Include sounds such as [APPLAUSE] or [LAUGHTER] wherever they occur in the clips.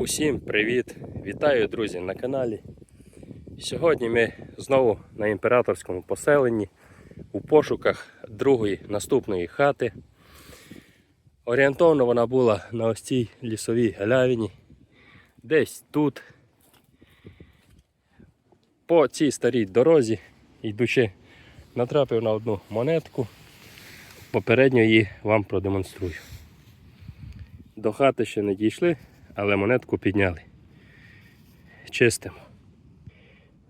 Усім привіт! Вітаю, друзі, на каналі. Сьогодні ми знову на імператорському поселенні у пошуках другої наступної хати. Орієнтовно вона була на ось цій лісовій галявині. Десь тут. По цій старій дорозі, йдучи, натрапив на одну монетку. Попередньо її вам продемонструю. До хати ще не дійшли, але монетку підняли. Чистимо.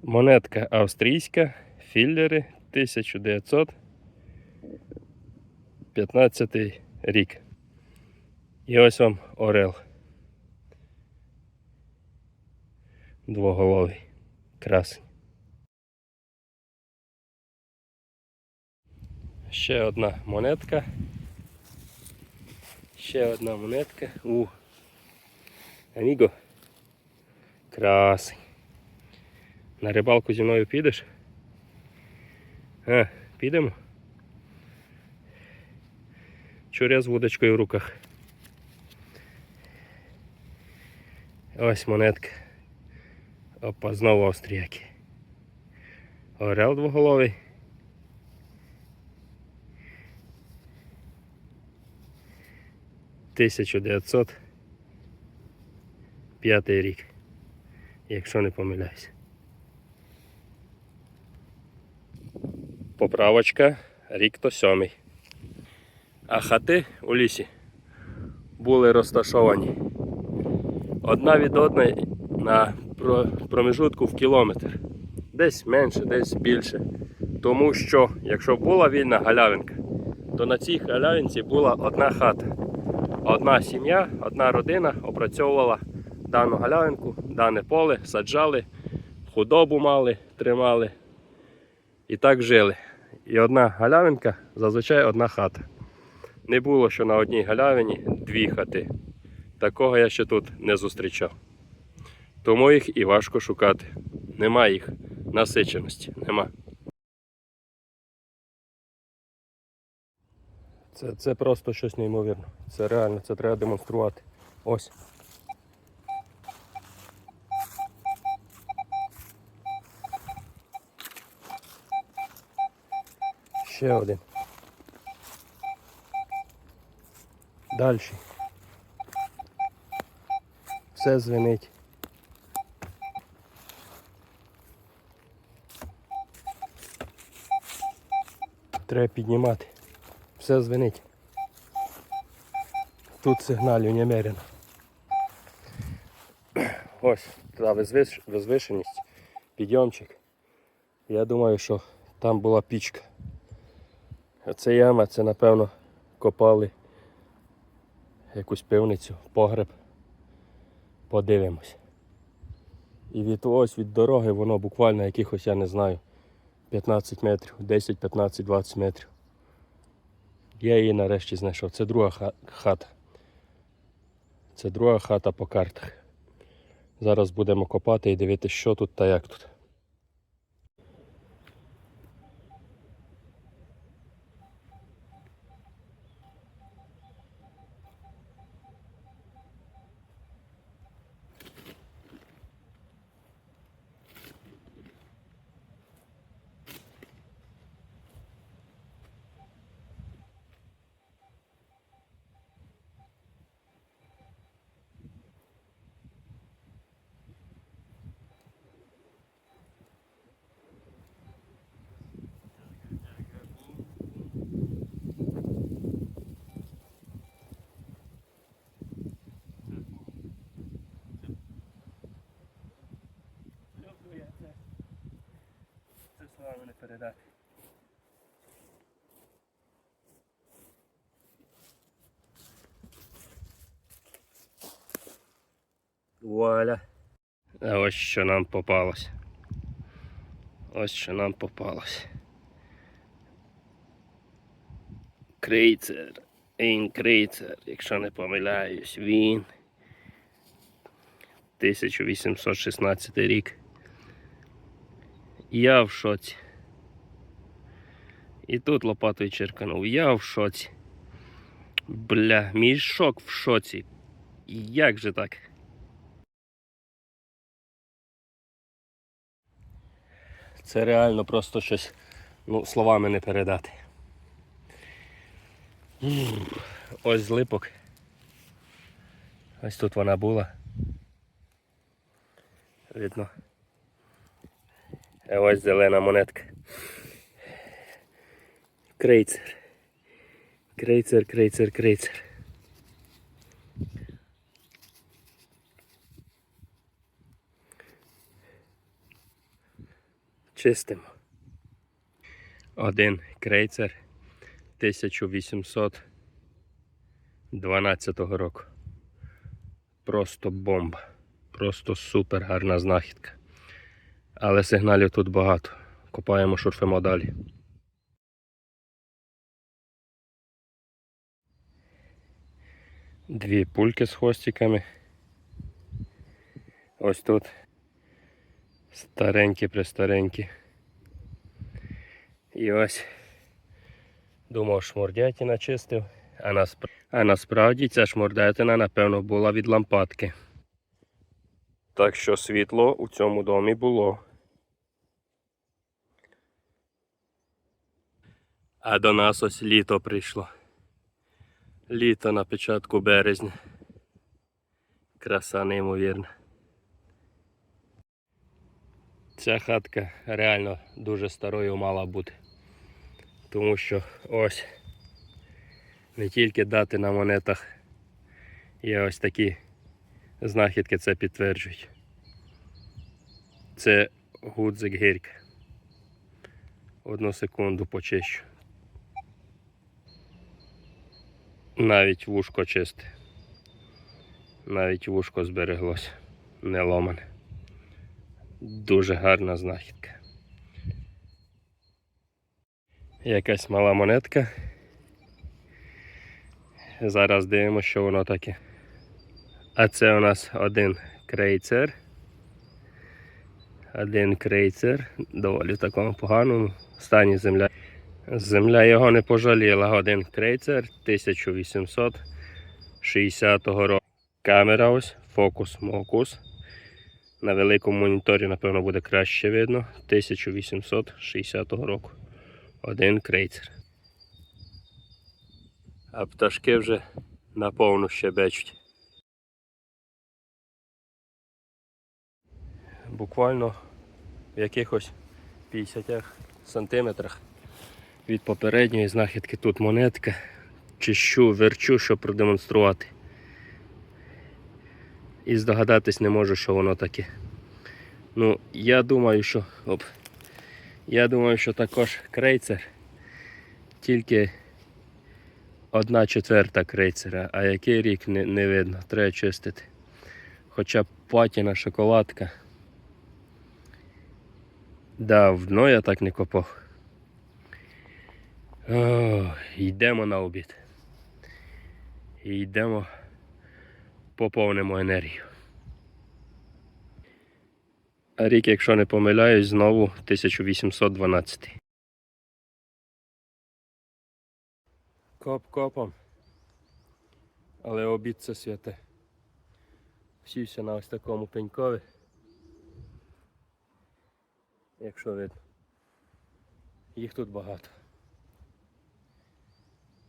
Монетка австрійська, філлери 1915 рік. І ось вам орел. Двоголовий. Красний. Ще одна монетка. Ще одна монетка. У. Аміго. Красий. На рибалку зі мною підеш? А, підемо? Чуря з вудочкою в руках. Ось монетка. Опа, знову австріяки. Орел двоголовий. Тисячу дев'ятсот п'ятий рік, якщо не помиляюсь. Поправочка, рік то сьомий. А хати у лісі були розташовані одна від одної на про- промежутку в кілометр. Десь менше, десь більше. Тому що, якщо була вільна галявинка, то на цій галявинці була одна хата. Одна сім'я, одна родина опрацьовувала дану галявинку, дане поле, саджали, худобу мали, тримали і так жили. І одна галявинка, зазвичай одна хата. Не було, що на одній галявині дві хати. Такого я ще тут не зустрічав. Тому їх і важко шукати. Нема їх насиченості, нема. Це, це просто щось неймовірне. Це реально, це треба демонструвати. Ось. Ще один. Дальше. Все звенить. Треба піднімати. Все звенить. Тут сигналів немерено. Ось та возвиш- возвишеність, підйомчик. Я думаю, що там була пічка. Оце яма, це напевно копали якусь пивницю, погреб. Подивимось. І від ось від дороги воно буквально якихось, я не знаю, 15 метрів, 10, 15, 20 метрів. Я її нарешті знайшов. Це друга хата. Це друга хата по картах. Зараз будемо копати і дивитися, що тут та як тут. Це словами не передати. Вуаля. А ось що нам попалось. Ось що нам попалось. Крейцер. Ін Крейцер, якщо не помиляюсь, він. 1816 рік. Я в шоці. І тут лопатою черканув. Я в шоці. Бля, мій шок в шоці. Як же так? Це реально просто щось ну, словами не передати. Ось з липок. Ось тут вона була. Видно. А ось зелена монетка. Крейцер. Крейцер, крейцер, крейцер. Чистимо. Один крейцер 1812 року. Просто бомба. Просто супер гарна знахідка. Але сигналів тут багато. Копаємо, шурфимо далі. Дві пульки з хвостиками. Ось тут старенькі престаренькі. І ось думав, шмурдятіна чистив, а, насп... а насправді ця шмурдятина, напевно, була від лампадки. Так що світло у цьому домі було. А до нас ось літо прийшло. Літо на початку березня. Краса неймовірна. Ця хатка реально дуже старою мала бути. Тому що ось не тільки дати на монетах є ось такі знахідки це підтверджують. Це гудзик гірка. Одну секунду почищу. Навіть вушко чисте. Навіть вушко збереглося. Не ломане. Дуже гарна знахідка. Якась мала монетка. Зараз дивимося, що воно таке. А це у нас один крейцер. Один крейцер. Доволі в такому поганому стані земля. Земля його не пожаліла. Один крейцер 1860 року. Камера ось, фокус, мокус. На великому моніторі, напевно, буде краще видно. 1860 року. Один крейцер. А пташки вже наповну щебечуть. Буквально в якихось 50 сантиметрах від попередньої знахідки тут монетка. Чищу, верчу, щоб продемонструвати. І здогадатись не можу, що воно таке. Ну, я думаю, що. Оп. Я думаю, що також крейцер. Тільки одна четверта крейцера, а який рік не, не видно, треба чистити. Хоча патіна шоколадка. Давно я так не копав. Йдемо на обід. Йдемо поповнимо енергію. А рік, якщо не помиляюсь, знову 1812. Коп копом. Але обід це святе. Сівся на ось такому пенькові. Якщо видно. Їх тут багато.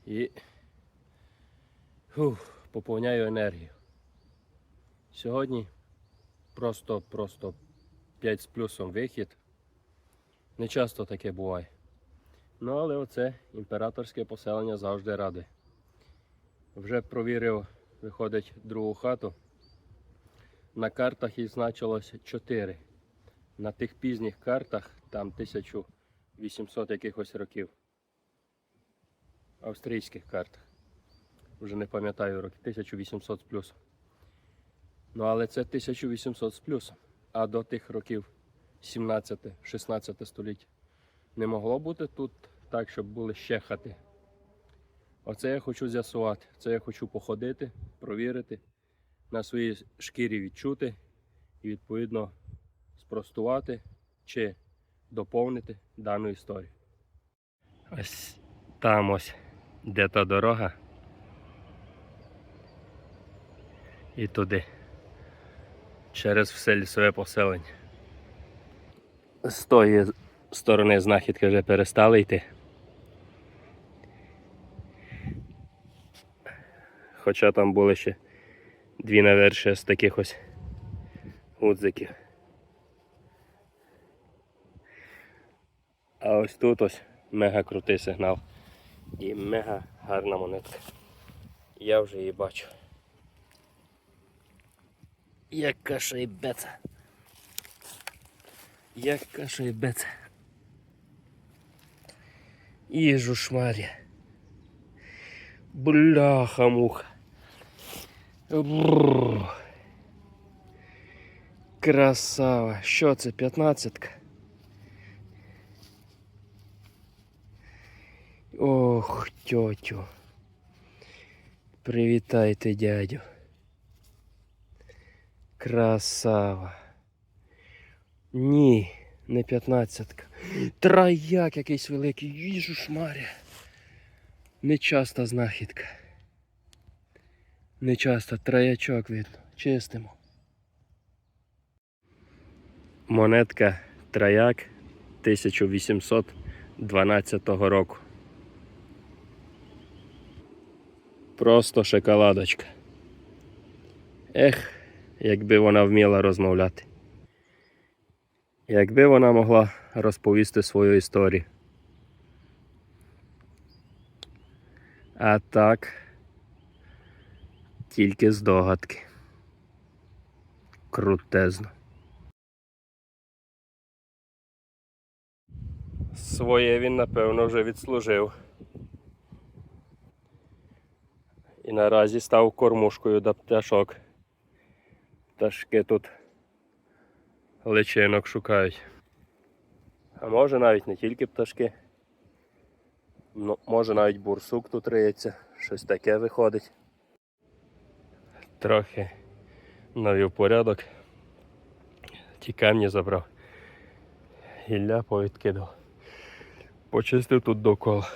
І фух, поповняю енергію. Сьогодні просто-просто 5 з плюсом вихід. Не часто таке буває. Ну, але оце імператорське поселення завжди ради. Вже провірив, виходить другу хату. На картах їх значилось 4. На тих пізніх картах там 1800 якихось років. Австрійських картах. Вже не пам'ятаю роки, 1800 з плюсом. Ну, але це 1800 з плюсом. А до тих років 17-16 століття не могло бути тут так, щоб були ще хати. Оце я хочу з'ясувати. Це я хочу походити, провірити, на своїй шкірі відчути і відповідно спростувати чи доповнити дану історію. Ось там ось де та дорога. І туди. Через все лісове поселення. З тої сторони знахідки вже перестали йти. Хоча там були ще дві наверші з таких ось гудзиків. А ось тут ось мега крутий сигнал. І мега гарна монетка. Я вже її бачу. Яка шайбеца. Яка шайбеца. Їжу шмаря. Бляха муха. Бррр. Красава. Що це? П'ятнадцятка? Ох, тьотю. Привітайте, дядю. Красава. Ні, не п'ятнадцятка. Трояк якийсь великий. Їжу шмаря. Нечаста знахідка. Нечаста троячок видно. Чистимо. Монетка трояк 1812 року. Просто шоколадочка. Ех, якби вона вміла розмовляти. Якби вона могла розповісти свою історію. А так, тільки здогадки. Крутезно. Своє він, напевно, вже відслужив. І наразі став кормушкою до пташок. Пташки тут личинок шукають. А може навіть не тільки пташки. Ну, може навіть бурсук тут риється, щось таке виходить. Трохи навів порядок. Ті камні забрав. Гілля повідкидав. Почистив тут довкола.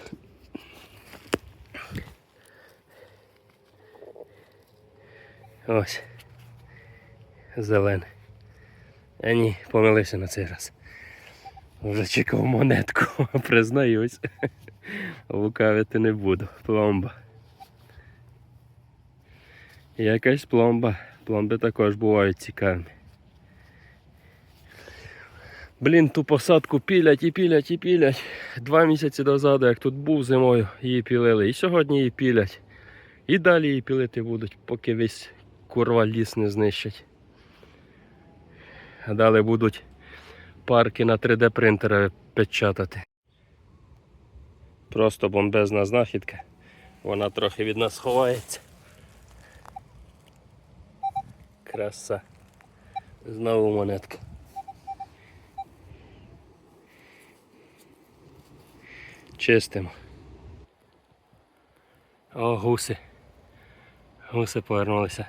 Ось. Зелене. А ні, помилився на цей раз. Вже чекав монетку, [LAUGHS] признаюсь. Лукавити не буду. Пломба. Якась пломба. Пломби також бувають цікаві. Блін, ту посадку пілять і пілять і пілять. Два місяці дозаду, як тут був зимою, її пілили. І сьогодні її пілять. І далі її пілити будуть, поки весь курва ліс не знищать. Далі будуть парки на 3D принтера печатати. Просто бомбезна знахідка. Вона трохи від нас ховається. Краса. Знову монетка. Чистимо. О, гуси. Гуси повернулися.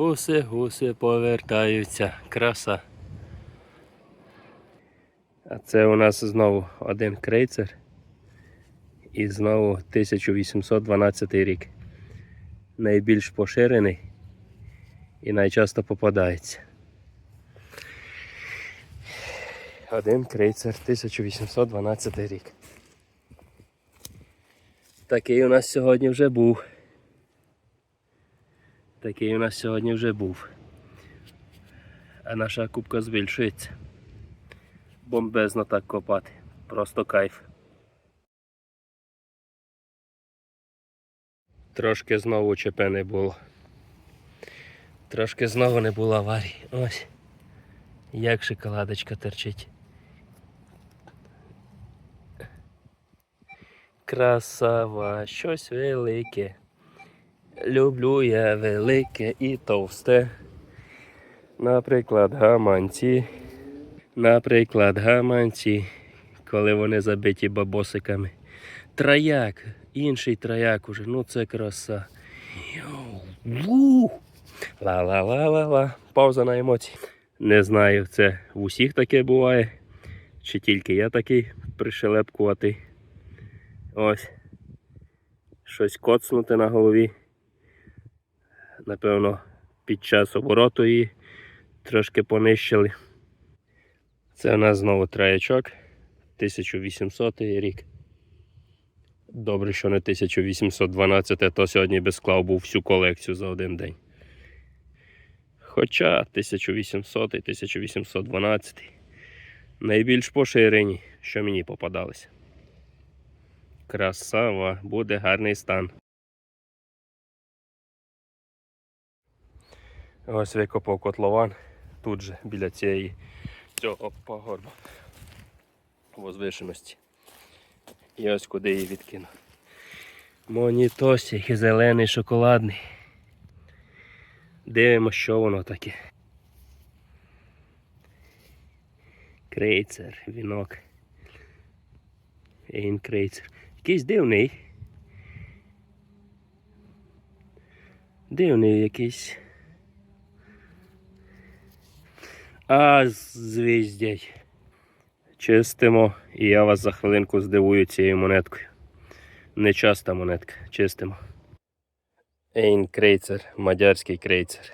Гуси, гуси повертаються. Краса. А це у нас знову один крейцер. І знову 1812 рік. Найбільш поширений і найчасто попадається. Один крейцер 1812 рік. Такий у нас сьогодні вже був. Такий у нас сьогодні вже був. А наша кубка збільшується. Бомбезно так копати. Просто кайф. Трошки знову ЧП не було. Трошки знову не було аварій. Ось. Як шоколадочка терчить. Красава, щось велике. Люблю я велике і товсте. Наприклад, гаманці. Наприклад, гаманці, коли вони забиті бабосиками. Трояк, інший трояк уже, ну це краса. Ла-ла-ла-ла-ла. Пауза на емоції. Не знаю, це в усіх таке буває. Чи тільки я такий пришелепкуватий. Ось. Щось коцнути на голові. Напевно, під час обороту її трошки понищили. Це у нас знову троячок. 1800 рік. Добре, що не 1812, то сьогодні би склав був всю колекцію за один день. Хоча 1800 1812 найбільш поширені, що мені попадалися. Красава, буде гарний стан. Ось викопав котлован тут же біля цієї цього пагорба возвишеності. І ось куди її відкинув. Монітосик зелений шоколадний. Дивимося, що воно таке. Крейцер, вінок. Крейцер. Якийсь дивний. Дивний якийсь. А звіздять. Чистимо, і я вас за хвилинку здивую цією монеткою. Нечаста монетка, чистимо. Ейн крейцер, мадярський крейцер.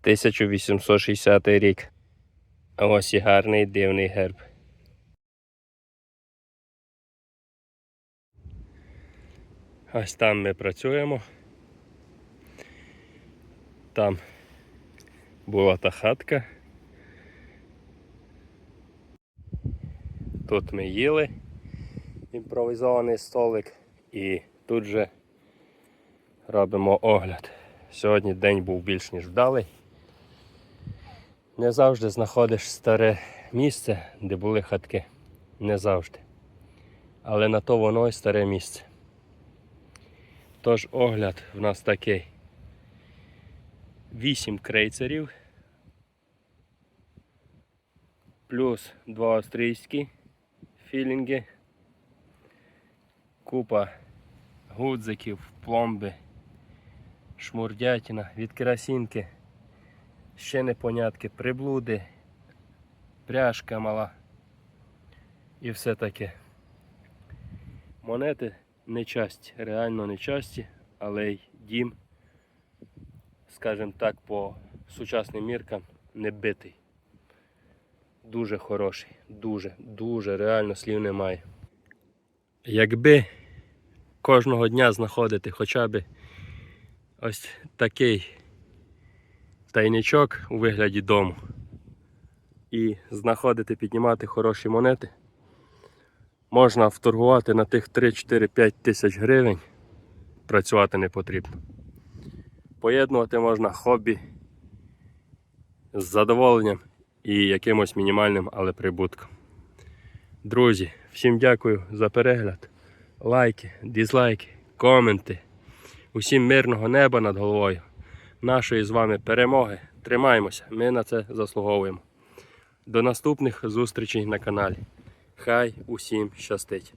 1860 рік. А ось і гарний дивний герб. Ось там ми працюємо. Там була та хатка. Тут ми їли імпровізований столик і тут же робимо огляд. Сьогодні день був більш ніж вдалий. Не завжди знаходиш старе місце, де були хатки. Не завжди. Але на то воно і старе місце. Тож огляд в нас такий. Вісім крейцерів. Плюс два австрійські філінги. Купа гудзиків, пломби, шмурдятина, від керосинки, ще непонятки, приблуди, пряжка мала і все таке. Монети не часті, реально не часті, але й дім, скажімо так, по сучасним міркам не битий. Дуже хороший, дуже, дуже реально слів немає. Якби кожного дня знаходити хоча б ось такий тайничок у вигляді дому і знаходити, піднімати хороші монети, можна вторгувати на тих 3-4-5 тисяч гривень, працювати не потрібно. Поєднувати можна хобі з задоволенням і якимось мінімальним, але прибутком. Друзі, всім дякую за перегляд. Лайки, дізлайки, коменти. Усім мирного неба над головою. Нашої з вами перемоги. Тримаємося, ми на це заслуговуємо. До наступних зустрічей на каналі. Хай усім щастить!